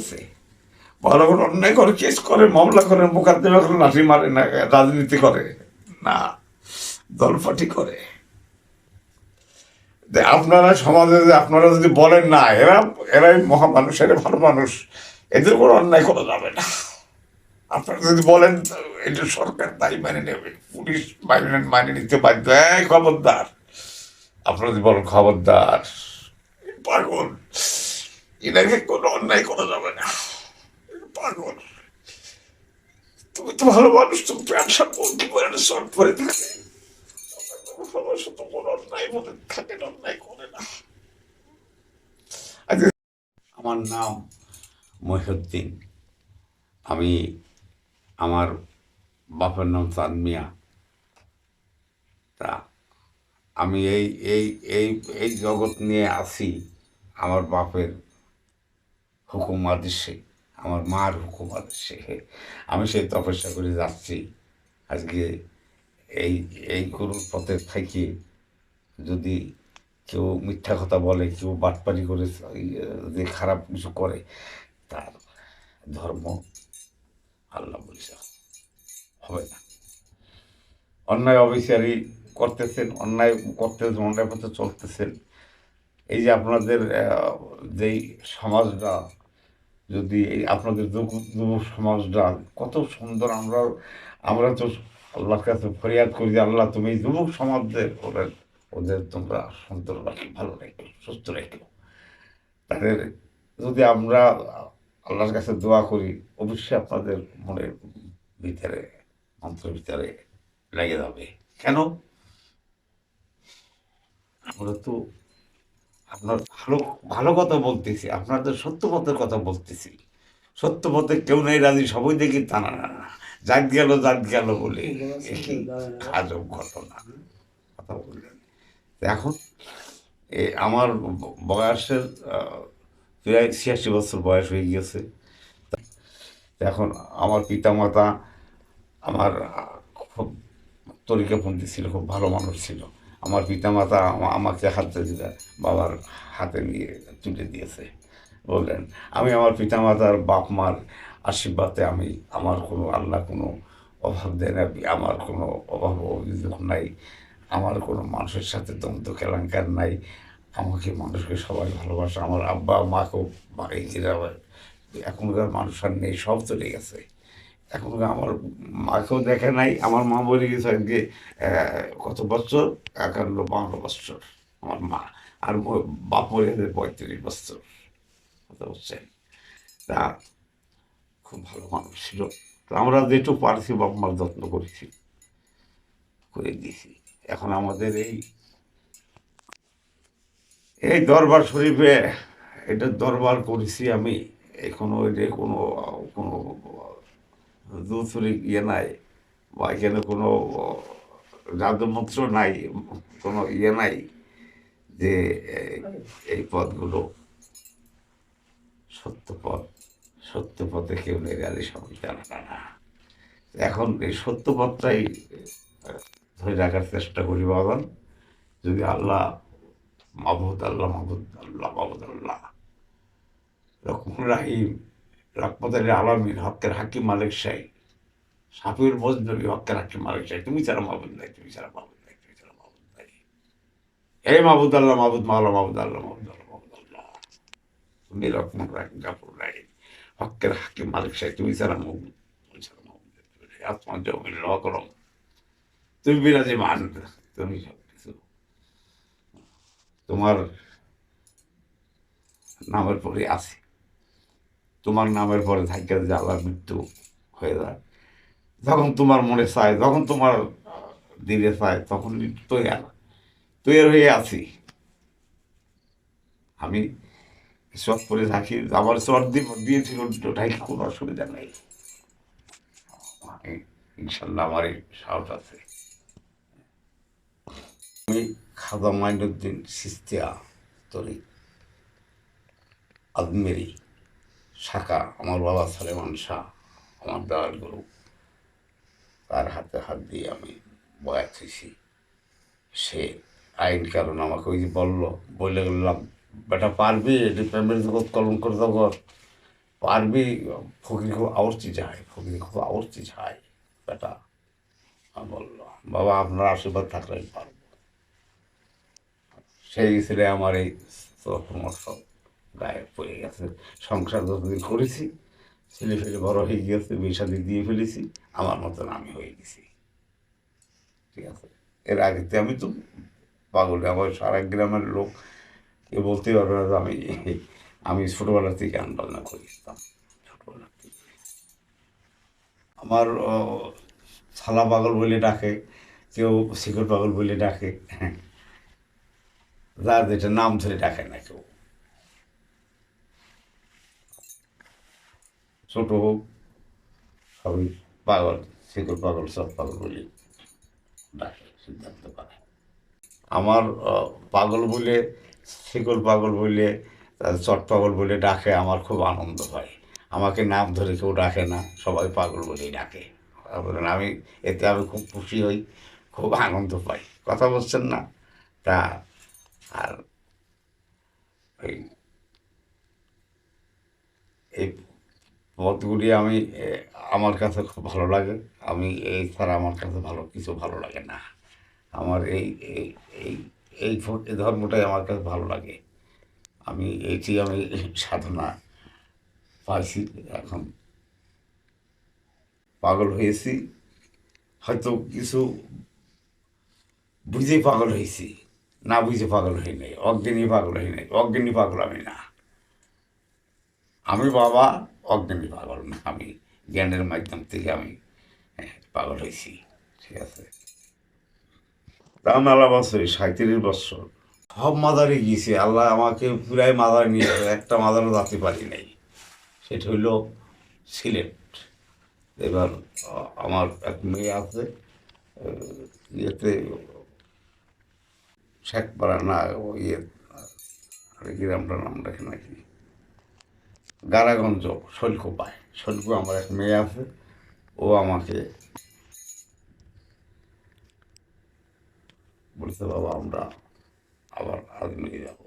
করতেছে। বড় বড় অন্যায় করে, কেস করে, মামলা করে, মোকাদ্দমা করে, লাঠি মারে, না, রাজনীতি করে, না, দলপাটি করে। আপনারা সমাজে যে আপনারা যদি বলেন না, এরা, এরাই মহা মানুষ এরা ভালো মানুষ, এদের কোনো অন্যায় করা যাবে না। আপনারা যদি বলেন এটা সরকার তাই মেনে নেবে, পুলিশ মাইনে মাইনে নিতে বাধ্য। খবরদার, আপনারা যদি বলেন খবরদার, পাগল। এটাকে কোনো অন্যায় করা যাবে না পাগল তুমি তো ভালো মানুষ তুমি পারে না শর্ট থাকে সমস্যা তো কোনো অন্যায় অন্যায় করে না আমার নাম মহিউদ্দিন আমি আমার বাপের নাম চাঁদ মিয়া তা আমি এই এই এই এই জগৎ নিয়ে আসি আমার বাপের হুকুম আদেশে, আমার মার হুকুম আদেশে। আমি সেই তপস্যা করে যাচ্ছি। আজকে এই এই গরুর পথে থেকে যদি কেউ মিথ্যা কথা বলে, কেউ বাটপারি করে যে খারাপ কিছু করে, তার ধর্ম আল্লাহ বলছে, হবে না। অন্যায় অবিচারী করতেছেন, অন্যায় করতেছেন, অন্যায় পথে চলতেছেন। এই যে আপনাদের যেই সমাজটা যদি এই আপনাদের যুব সমাজটা কত সুন্দর আমরা আমরা তো আল্লাহর কাছে ফরিয়াদ করি যে, আল্লাহ তুমি যুবক সমাজদের ওদের ওদের তোমরা সুন্দর রাখো, ভালো রেখো, সুস্থ রেখো। তাদের যদি আমরা আল্লাহর কাছে দোয়া করি, অবশ্যই আপনাদের মনের ভিতরে অন্তরের ভিতরে লেগে যাবে। কেন? আমরা তো আপনার ভালো ভালো কথা বলতেছি আপনাদের সত্য পথের কথা বলতেছি। সত্য পথে কেউ নেই রাজি সবাই দেখি তা না না জাত গেল জাত গেল বলে আজব ঘটনা। কথা বললেন। এখন এ আমার বয়সের প্রায় ছিয়াশি বছর বয়স হয়ে গিয়েছে। এখন আমার পিতামাতা আমার খুব তরিকাপন্থী ছিল খুব ভালো মানুষ ছিল। আমার পিতামাতা আমা- আমাকে হাতে বাবার হাতে নিয়ে তুলে দিয়েছে। বললেন, আমি আমার পিতামাতার বাপ মার আশীর্বাদে আমি আমার কোনো আল্লাহ কোনো অভাব দেয় না, আমার কোনো অভাব অভিযোগ নাই, আমার কোনো মানুষের সাথে দ্বন্দ্ব কেলাঙ্কার নাই, আমাকে মানুষকে সবাই ভালোবাসে, আমার আব্বা মাকেও এই এখনকার মানুষ আর নেই, সব চলে গেছে। এখন আমার মাকেও দেখে নাই, আমার মা বলে গেছে আজকে কত বছর? একান্ন বান্ন বছর, আমার মা। আর বাপ মরে গেছে পঁয়ত্রিশ বছর। কথা বলছেন তা খুব ভালো মানুষ ছিল। তো আমরা যেটুকু পারছি বাপ মার যত্ন করেছি, করে দিয়েছি। এখন আমাদের এই এই দরবার শরীফে, এটা দরবার করেছি আমি। এখনও এটা কোনো কোনো দূরসুরি ইয়ে নাই, বা এখানে কোনো জাদুমন্ত্র নাই, কোনো ইয়ে নাই যে এই পদগুলো সত্য পথ, সত্য পথে কেউ নেই আলী সবাই জানা না। এখন এই সত্য পথটাই ধরে রাখার চেষ্টা করি বাবান যদি আল্লাহ মাহবুদ আল্লাহ মাহবুদ আল্লাহ মাহবুদ আল্লাহ রকম রাহিম রহমত আলী আলমীর হকের হাকিম মালিক শাহী সাফিউল মজনবী হকের হাকিম মালিক শাহী তুমি ছাড়া মাহবুদ নাই, তুমি ছাড়া মাহবুদ নাই, তুমি ছাড়া মাহবুদ নাই। হে মাহবুদ আল্লাহ মাহবুদ মাওলা মাহবুদ আল্লাহ মাহবুদ আল্লাহ মাহবুদ আল্লাহ। তুমি রকমুর রাহিম গাফুর হকের হাকিম মালিক শাহী তুমি ছাড়া মাহবুদ তুমি ছাড়া মাহবুদ জমিল করম তুমি বিরাজমান, তুমি সব কিছু তোমার নামের পরে আছে। তোমার নামের পরে থাকে আল্লাহর মৃত্যু হয়ে যায়, যখন তোমার মনে চায়, যখন তোমার দিলে চায়, তখন তৈয়ার তৈয়ার হয়ে আছি। আমি সব করে থাকি, আমার দিয়ে দিয়েছিল, ওটাই কোনো অসুবিধা নেই। ইনশাল্লাহ আমার এই সাহস আছে। আমি খাজা মাইনুদ্দিন সিস্তিয়া তরি আজমেরি শাখা আমার বাবা সালেমান শাহ, আমার দেওয়ার গুরু। তার হাতে হাত দিয়ে আমি বয়াত হয়েছি। সে আইন কারণ আমাকে ওই যে বলল, বলে গেলাম, বেটা, পারবি এটি প্রেমের জগৎ কলঙ্কর জগৎ পারবি, ফকির খুব আওরচি যায় ফকির খুব আওরচি যায় বেটা। বলল বাবা, আপনার আশীর্বাদ থাকলে আমি পারব। সেই ছেলে আমার এই পরামর্শ গায়ে পড়ে গেছে। সংসার যতদিন করেছি, ছেলে ফেলে বড় হয়ে গিয়েছে বিষাদি দিয়ে ফেলেছি, আমার মতন আমি হয়ে গেছি। ঠিক আছে? এর আগেতে আমি তো পাগল, আমার সারা গ্রামের লোক, কেউ বলতে পারবে না আমি আমি ছোটোবেলা থেকে গান বাজনা করেছিলাম। ছোটোবেলা থেকে। আমার শালা পাগল বলে ডাকে, কেউ শিকড় পাগল বলে ডাকে। যার যেটা নাম ধরে ডাকে না কেউ। ছোট হোক সবই পাগল, শিকড় পাগল, সব পাগল বলে। ডাকে সিদ্ধান্ত করে আমার পাগল বলে, শিকড় পাগল বলে চট পাগল বলে ডাকে, আমার খুব আনন্দ হয়। আমাকে নাম ধরে কেউ ডাকে না, সবাই পাগল বলেই ডাকে। বলেন, আমি, এতে আমি খুব খুশি হই, খুব আনন্দ পাই। কথা বলছেন না? তা, আর এই পথগুলি আমি আমার কাছে খুব ভালো লাগে। আমি এই ছাড়া আমার কাছে ভালো, কিছু ভালো লাগে না। আমার এই এই এই এই ধর্মটাই আমার কাছে ভালো লাগে। আমি, এটি আমি সাধনা পাইছি, এখন পাগল হয়েছি। হয়তো কিছু বুঝে পাগল হয়েছি, না বুঝে পাগল হই নাই, অজ্ঞানী পাগল হই নাই, অজ্ঞানী পাগল আমি না। আমি বাবা অজ্ঞানী পাগল না আমি জ্ঞানের মাধ্যম থেকে আমি হ্যাঁ, পাগল হয়েছি ঠিক আছে। তা মেলা বছর সাঁত্রিশ বছর। সব মাদারে গিয়েছি আল্লাহ আমাকে পুরাই মাদার নিয়ে। একটা মাদারও যাতে পারি নাই। সেটা হইল সিলেট। এবার আমার এক মেয়ে আছে ইয়েতে শেখপাড়া না ইয়ে গ্রামটার নামটা নাকি? গারাগঞ্জ শৈলকু পায় শৈলকু আমার এক মেয়ে আছে, ও আমাকে বলছে, বাবা, আমরা আবার আজমিরে যাব।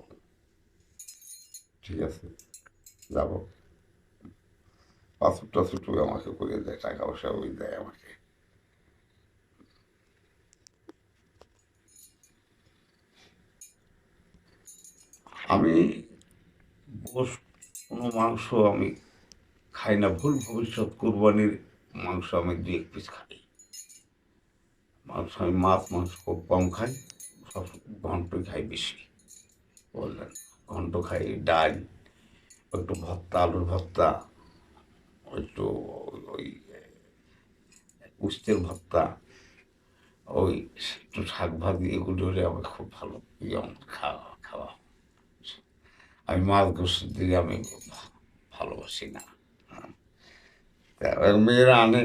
ঠিক আছে, যাব। পাসপোর্ট টাসপোর্ট আমাকে করে দেয় টাকা পয়সা ওই দেয় আমাকে। আমি গোস কোনো মাংস আমি খাই না। ভুল ভবিষ্যৎ কোরবানির মাংস আমি দুই এক পিস খাই। মাংস আমি মাছ, মাংস খুব কম খাই, সব ঘন্টই খাই বেশি বললেন ঘন্ট খাই ডাল, একটু ভর্তা, আলুর ভর্তা, একটু ওই উস্তের ভর্তা, ওই একটু শাক ভাজি, এগুলো আমার খুব ভালো খাওয়া খাওয়া আমি মাছ গোসের দিকে আমি ভালোবাসি না। হ্যাঁ। মেয়েরা আনে।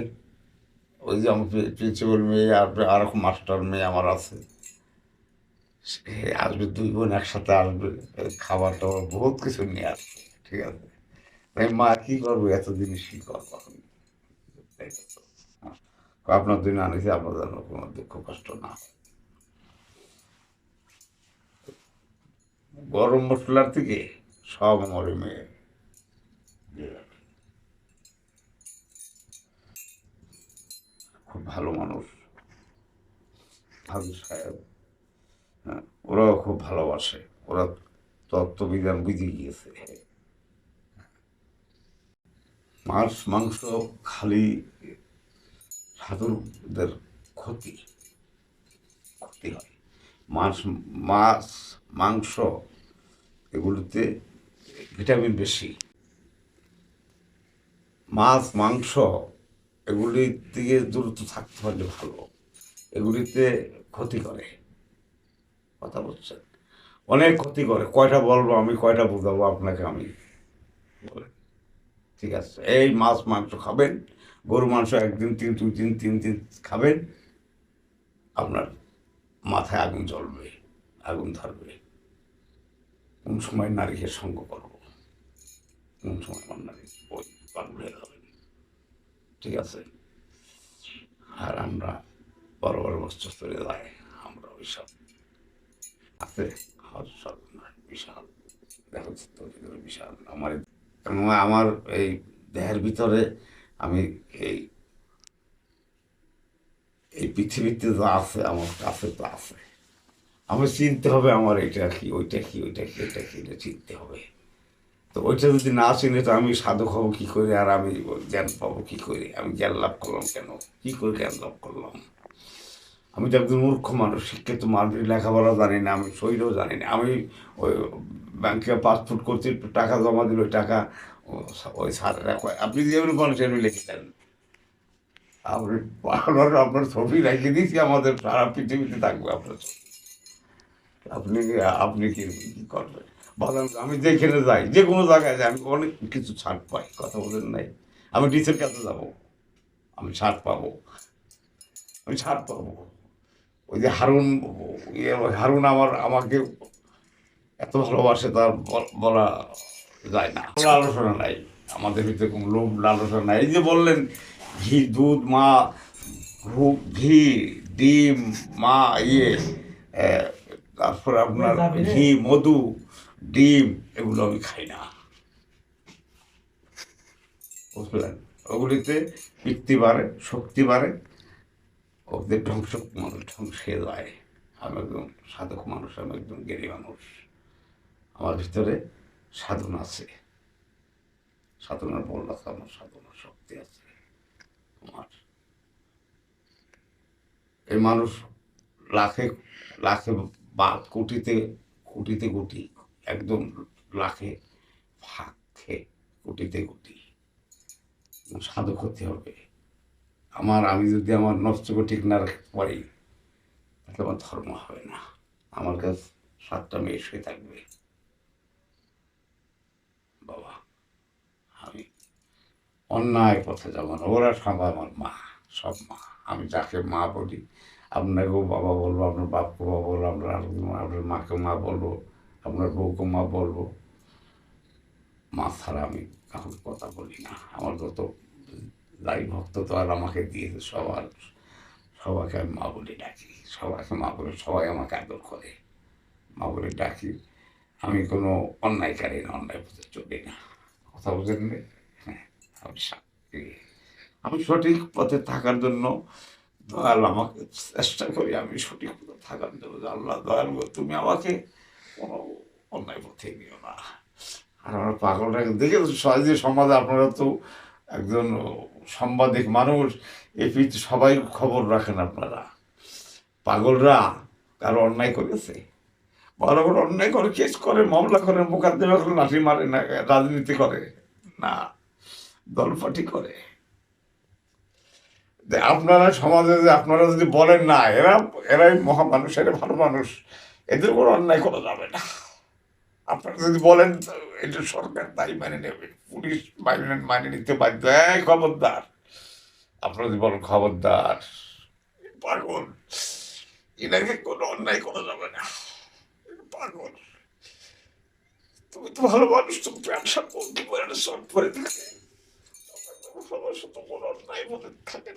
ওই যে আমার প্রিন্সিপাল মেয়ে আর আর মাস্টার মেয়ে আমার আছে। আসবে, দুই বোন একসাথে আসবে, খাবার টাবার বহুত কিছু নিয়ে আসবে, ঠিক আছে? তাই মা কি করব? এত জিনিস কি করব আমি? আপনার দিন আনিছে আপনার যেন কোনো দুঃখ কষ্ট না। হয়। গরম মশলার থেকে সব ওই মেয়ে। খুব ভালো মানুষ। হাজু সাহেব হ্যাঁ ওরাও খুব ভালোবাসে। ওরা তত্ত্ববিধান বুঝে গিয়েছে। মাছ, মাংস খালি সাধুদের ক্ষতি। ক্ষতি হয়। মাছ মাছ মাংস, এগুলোতে ভিটামিন বেশি। মাছ, মাংস এগুলির থেকে দূরত্ব থাকতে পারলে ভালো। এগুলিতে ক্ষতি করে। কথা বলছেন? অনেক ক্ষতি করে। কয়টা বলব আমি, কয়টা বোঝাবো আপনাকে আমি? ঠিক আছে, এই মাছ, মাংস খাবেন, গরু, মাংস একদিন, তিন, দুই দিন, তিন দিন খাবেন, আপনার মাথায় আগুন জ্বলবে, আগুন ধরবে। কোন সময় নারীকে সঙ্গ করব? কোন সময় আমার নারী ওই পাগল হয়ে যাবেন ঠিক আছে? আর আমরা বড় বড় বস্তু চলে যাই, আমরা ওইসব আছে। বিশাল। দেখো বিশাল। আমার আমার এই দেহের ভিতরে আমি এই এই পৃথিবীতে তো আছে, আমার কাছে তো আছে। আমি চিনতে হবে আমার এটা কি, ওইটা কি ওইটা কি, এটা কি, এটা চিনতে হবে। তো ওইটা যদি না চিনে তো আমি সাধক হব কী করে, আর আমি জ্ঞান পাবো কী করে? আমি জ্ঞান লাভ করলাম কেন? কী করে জ্ঞান লাভ করলাম? আমি তো একজন মূর্খ মানুষ, শিক্ষিত মানুষ লেখাপড়া জানি না, আমি শরীরও জানি না। আমি ওই ব্যাংকে পাসপোর্ট করতে টাকা জমা দিল, ওই টাকা ওই স্যারেরা আপনি যেমন মানুষ এমনি লিখে দেন। আপনি আপনার ছবি রেখে দিয়েছি, আমাদের সারা পৃথিবীতে থাকবে আপনার ছবি। আপনি আপনি কি করবেন? বলেন, আমি যেখানে যাই, যে কোনো জায়গায় যাই, আমি অনেক কিছু ছাড় পাই, কথা বলেন নাই। আমি ডিসের কাছে যাব, আমি ছাড় পাবো। আমি ছাড় পাবো। ওই যে হারুন ইয়ে হারুন আমার, আমাকে এত ভালোবাসে, তার বল- যায় না। আলোচনা নাই। আমাদের ভিতরে কোনো লোভ লালসা নাই। এই যে বললেন, ঘি, দুধ, মা, ঘু- ডিম, মা ইয়ে তারপর আপনার ঘি মধু ডিম এগুলো আমি খাই না। বুঝলেন? ওগুলিতে পিত্তি বাড়ে শক্তি বাড়ে। ওদের ধ্বংস মানুষ ধ্বংসে যায়। আমি একজন সাধক মানুষ আমি একজন জ্ঞানী মানুষ। আমার ভিতরে সাধন আছে। সাধনার বল আছে আমার সাধনার শক্তি আছে। আমার। এই মানুষ লাখে লাখে বা কোটিতে কোটিতে কোটি একদম লাখে ভাগে কোটিতে কোটি সাধক হতে হবে। আমার, আমি যদি আমার নষ্টকে ঠিক না রাখতে পারি, তাহলে আমার ধর্ম হবে না। আমার কাছে সাতটা মেয়ে শুয়ে থাকবে। বাবা, আমি অন্যায় পথে যাব না। ওরা সব আমার মা, সব মা। আমি যাকে মা বলি আপনাকেও বাবা বলব, আপনার বাপকে বাবা বলব, আপনার আপনার মাকে মা বলব, আপনার বউকে মা বলব। মা ছাড়া আমি কাউকে কথা বলি না। আমার যত দায়ী ভক্ত তো আর আমাকে দিয়েছে সবার। সবাইকে আমি মা বলে ডাকি। সবাইকে মা বলে সবাই আমাকে আদর করে। মা বলে ডাকি, আমি কোনো অন্যায়কারী না, অন্যায় পথে চলি না। কথা বুঝেন হ্যাঁ আমি সঠিক পথে থাকার জন্য দয়াল আমাকে চেষ্টা করি আমি সঠিক থাকার জন্য আল্লাহ দয়াল, তুমি আমাকে কোনো অন্যায় পথে নিও না। আর আমার পাগলটাকে দেখে সহজে সমাজে আপনারা তো একজন সাংবাদিক মানুষ এই পৃথিবী সবাই খবর রাখেন আপনারা। পাগলরা কারও অন্যায় করেছে? বড় বড় অন্যায় করে, কেস করে, মামলা করে, মোকাদ্দমা করে, লাঠি মারে, না, রাজনীতি করে, না, দলপাটি করে। যে আপনারা সমাজে যে আপনারা যদি বলেন না, এরা, এরাই মহা মানুষ এরা ভালো মানুষ, এদের কোনো অন্যায় করা যাবে না। আপনারা যদি বলেন, এটা সরকার তাই মেনে নেবে, পুলিশ মাইনে মাইনে নিতে বাধ্য। এই খবরদার, আপনারা যদি বলেন খবরদার, পাগল এনাকে কোনো অন্যায় করা যাবে না। পাগল, তুমি তো ভালো মানুষ, তুমি ব্যবসা করতে পারে সব করে থাকে সাথে কোনো অন্যায় বলে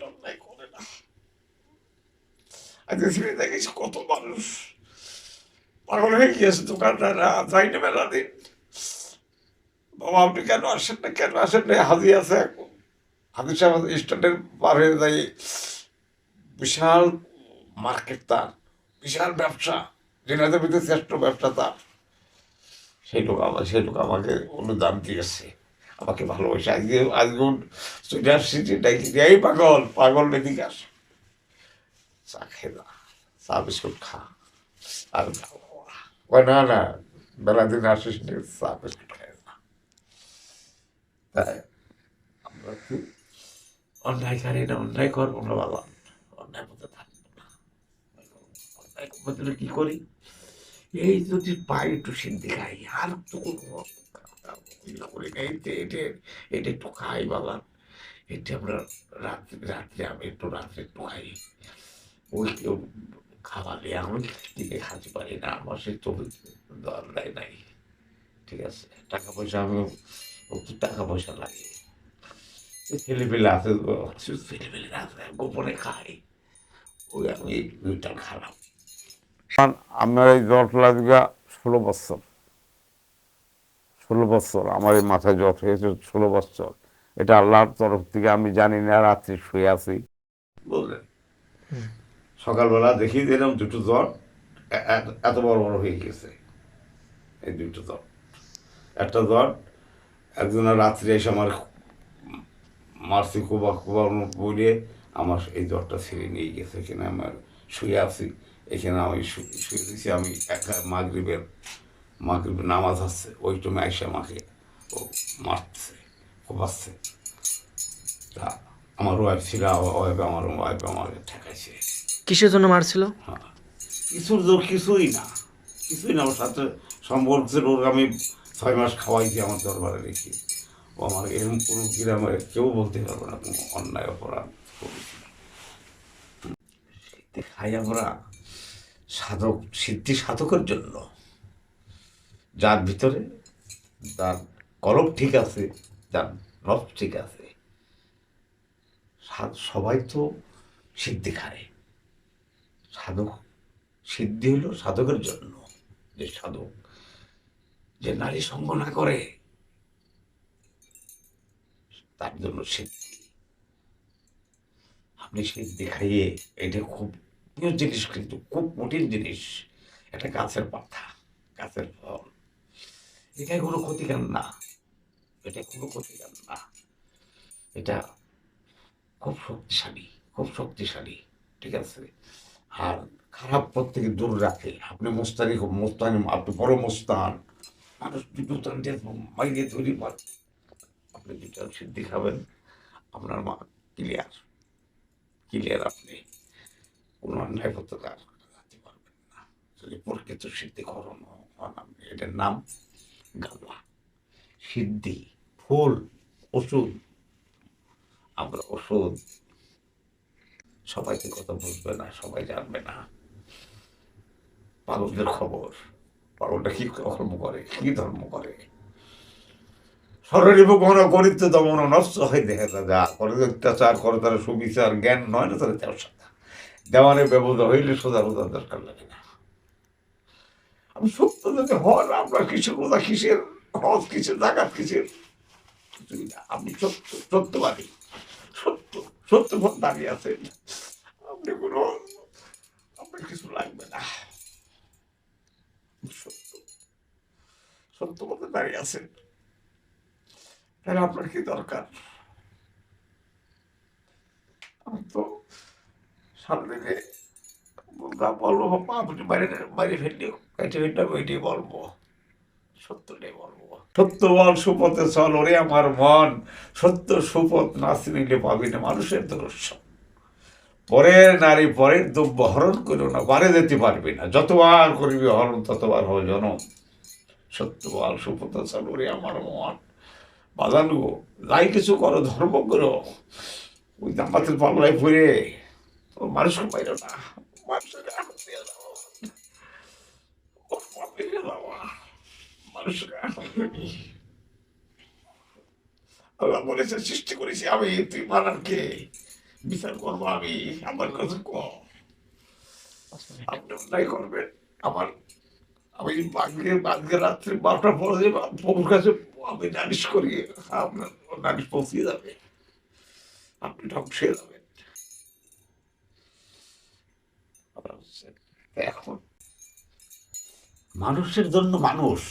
অন্যায় করে না আজকে ছেড়ে দেখিস কত মানুষ পাগল হয়ে গিয়েছে দোকানদাররা দিন বাবা আপনি কেন আসেন না কেন আসেন না হাজি আছে এখন সাহেব স্ট্যান্ডের পার হয়ে যাই বিশাল মার্কেট তার বিশাল ব্যবসা জেনাদের ভিতরে শ্রেষ্ঠ ব্যবসা তার সেই লোক আমার সেই লোক আমাকে অনুদান দিয়েছে। আমাকে ভালোবাসে। আজকে আজকে চলে ডাকি এই পাগল পাগল এদিকে আস। চা খেয়ে না। চা, বিস্কুট খা। আর না না, বেলা দিন আসিস নি, চা, বিস্কুট না। তাই আমরা কি অন্যায়কারী না, অন্যায় করব না, বাবা? অন্যায় পথে থাকব না। অন্যায় পথে কি করি? এই যদি পাই একটু সিদ্ধি খাই আর তো কোনো এটা এটা একটু খাই বাবা। এটা আমরা রাত্রে রাত্রে আমি একটু রাত্রে একটু খাই। ওই কেউ খাওয়ালে আমি দিকে খাতে পারি না। আমার সে চোখে দর দেয় নাই। ঠিক আছে, টাকা পয়সা আমি একটু টাকা পয়সা লাগে। ছেলে পেলে আছে ছেলে পেলে আছে গোপনে খাই। ওই আমি দুইটা খারাপ আমার এই জটলা দিঘা ষোলো বছর। ষোলো বছর, আমার এই মাথায় জ্বর হয়েছে ষোলো বছর। এটা আল্লাহর তরফ থেকে আমি জানি না, রাত্রি শুয়ে আছি। বুঝলেন? সকালবেলা দেখি দিলাম দুটো জ্বর এত- বড় বড় হয়ে গেছে এই দুটো জ্বর। একটা জ্বর একজনের রাত্রে এসে আমার মারছি কোবা কোবা বলে আমার এই জ্বরটা ছেড়ে নিয়ে গেছে, এখানে আমার শুয়ে আছি, এখানে আমি শুয়ে দিয়েছি আমি একা মাগরিবের মাগরিবের নামাজ আসছে ওই সময় এসে আমাকে ও মারছে কোপাচ্ছে তা আমার ওয়াইফ ছিল ওয়াইফ আমার ওয়াইফ আমাকে ঠেকাইছে। কিসের জন্য মারছিল? হ্যাঁ। কিছুর জোর কিছুই না। কিছুই না ওর সাথে সম্পর্ক ছিল ওর আমি ছয় মাস খাওয়াইছি আমার দরবারে রেখে ও আমার এরকম কোনো গ্রামে কেউ বলতে পারবে না কোনো অন্যায় অপরাধ করেছি। খাই আমরা সাধক সিদ্ধি সাধকের জন্য যার ভিতরে যার কলব ঠিক আছে, যার রব ঠিক আছে। সবাই তো সিদ্ধি খায়। সাধক সিদ্ধি হলো সাধকের জন্য। যে সাধক, যে নারী সঙ্গ না করে, তার জন্য সিদ্ধি। আপনি সিদ্ধি খাইয়ে এটা খুব প্রিয় জিনিস, কিন্তু খুব কঠিন জিনিস। একটা গাছের পাতা, গাছের ফল। এটা কোনো ক্ষতিকার না। এটা কোনো ক্ষতিকার না। এটা খুব শক্তিশালী খুব শক্তিশালী, ঠিক আছে? আর খারাপ পথ থেকে দূর রাখে। আপনি মোস্তানি খুব মোস্তানি, আপনি বড় মোস্তান। মানুষ তান্ডে মাইনে তৈরি পান আপনি দুটো সিদ্ধি খাবেন, আপনার মা ক্লিয়ার ক্লিয়ার আপনি। কোনো অন্যায় রাখতে পারবেন না। যদি প্রকৃত সিদ্ধি করণ আপনি, এটার নাম গাল্লা সিদ্ধি, ফুল, ওষুধ, আমরা ওষুধ। সবাইকে কথা বুঝবে না, সবাই জানবে না। পাগলদের খবর পাগলটা কি কর্ম করে, কি ধর্ম করে? সররিব কোন করিতে দমন নষ্ট হয় দেখে যা করে অত্যাচার করে তারা সুবিচার, জ্ঞান নয় না তারা দেওয়ার সাথে। দেওয়ানে ব্যবধা হইলে সোজা বোঝার দরকার লাগে না। সত্য যদি হন আমরা কিসের কথা, কিসের হজ কিসের জাগাত কিসের? আপনি সত্য, সত্যবাদী। সত্য সত্য পথ দাঁড়িয়ে আছেন। আপনি কোনো আপনার কিছু লাগবে না। সত্য। সত্য পথে দাঁড়িয়ে আছেন। তাহলে আপনার কি দরকার? আমি তো সামনে যা বলব বাবা আপনি বাইরে বাইরে ফেললে কেটে ফেললে ওইটাই বলব, সত্যটাই বলব। সত্য বল সুপথে চল ওরে আমার মন, সত্য সুপথ না চিনিলে পাবি না মানুষের দর্শন পরের নারী পরের দ্রব্য হরণ করো না বারে যেতে পারবি না, যতবার করিবি হরণ, ততবার হবে জনম। সত্য বল সুপথে চল ওরে আমার মন। বাজান গো, যাই কিছু করো, ধর্ম করো। ওই দাম্পাতের পাল্লায় তো মানুষকে পাইল না। আল্লাহ বলেছে সৃষ্টি করেছি, আমি তুই বিচার করব, আমি আমার কাছে কম। আপনি অন্যায় করবেন আমার আমি আজকে আজকে রাত্রে বারোটা পরে প্রভুর কাছে আমি নালিশ করি আপনার নালিশ পৌঁছে যাবে। আপনি ধ্বংসে যাবেন। আবার হচ্ছে, এখন। মানুষের জন্য মানুষ।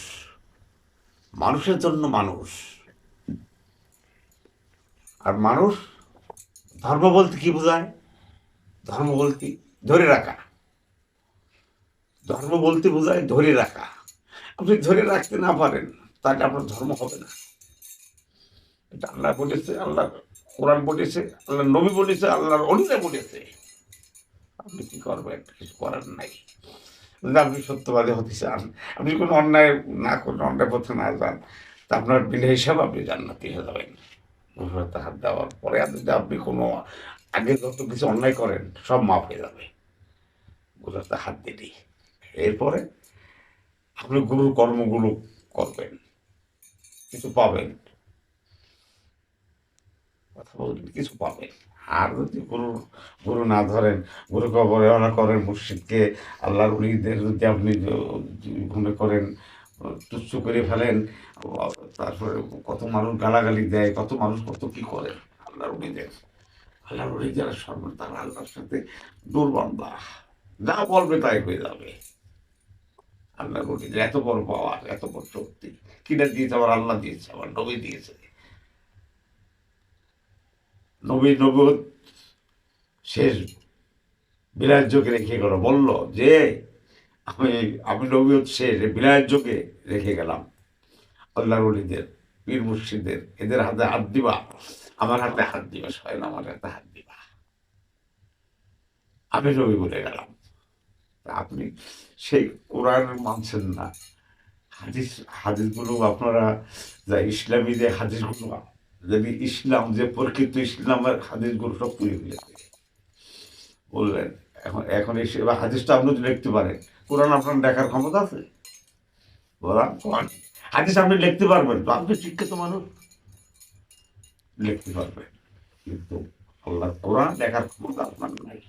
মানুষের জন্য মানুষ। আর মানুষ ধর্ম বলতে কি বোঝায়? ধর্ম বলতে ধরে রাখা। ধর্ম বলতে বোঝায় ধরে রাখা। আপনি ধরে রাখতে না পারেন তাহলে আপনার ধর্ম হবে না। এটা আল্লাহ বলেছে আল্লাহ কোরআন বলেছে আল্লাহ নবী বলেছে আল্লাহর অলিরা বলেছে। আপনি কি করবেন কিছু করার নাই। যদি আপনি সত্যবাদী হতে চান, আপনি কোনো অন্যায় না করেন, অন্যায় পথে না যান, তা আপনার বিলে হিসাব আপনি জান্নাতি হয়ে যাবেন। হাত দেওয়ার পরে যদি আপনি কোনো আগে যত কিছু অন্যায় করেন, সব মাফ হয়ে যাবে। গুজরাতে হাত দিলি এরপরে আপনি গুরুর কর্মগুলো করবেন। কিছু পাবেন। কথা বলবেন কিছু পাবেন। আর যদি গুরু গুরু না ধরেন, গুরু কবরে অবহেলা করেন মুর্শিদকে আল্লাহর উলিদের যদি আপনি মনে করেন, তুচ্ছ করে ফেলেন, তারপরে কত মানুষ গালাগালি দেয়, কত মানুষ কত কি করে, আল্লাহর উনিদের আল্লাহর উনি যারা সর্বদা তারা আল্লাহর সাথে দুর্বন্ধা যা বলবে তাই হয়ে যাবে। আল্লাহর উনিদের এত বড় পাওয়ার, এত বড় শক্তি। কিনা দিয়েছে আবার আল্লাহ দিয়েছে, আবার নবী দিয়েছে। নবী নবী শেষ। যোগে রেখে গেল, বলল যে, আমি আমি নবীয়ত শেষ যোগে রেখে গেলাম। আল্লাহর অলিদের পীর মুর্শিদের, এদের হাতে হাত দিবা, আমার হাতে হাত দিবা, স্বয়ং আমার হাতে হাত দিবা। আমি নবী বলে গেলাম। আপনি সেই কোরআন মানছেন না। হাদিস, হাদিসগুলো আপনারা, যা ইসলামীদের হাদিসগুলো যদি ইসলাম, যে প্রকৃত ইসলামের হাদিসগুলো সব পুড়ে যাবে বললেন, এখন এখন এসে এবার হাদিসটা আপনি যদি লিখতে পারেন, কোরআন আপনার দেখার ক্ষমতা আছে? বলান কোরআন হাদিস আপনি লিখতে পারবেন, তো আপনি শিক্ষিত মানুষ। লিখতে পারবেন। কিন্তু আল্লাহ কোরআন দেখার ক্ষমতা আপনার নাই।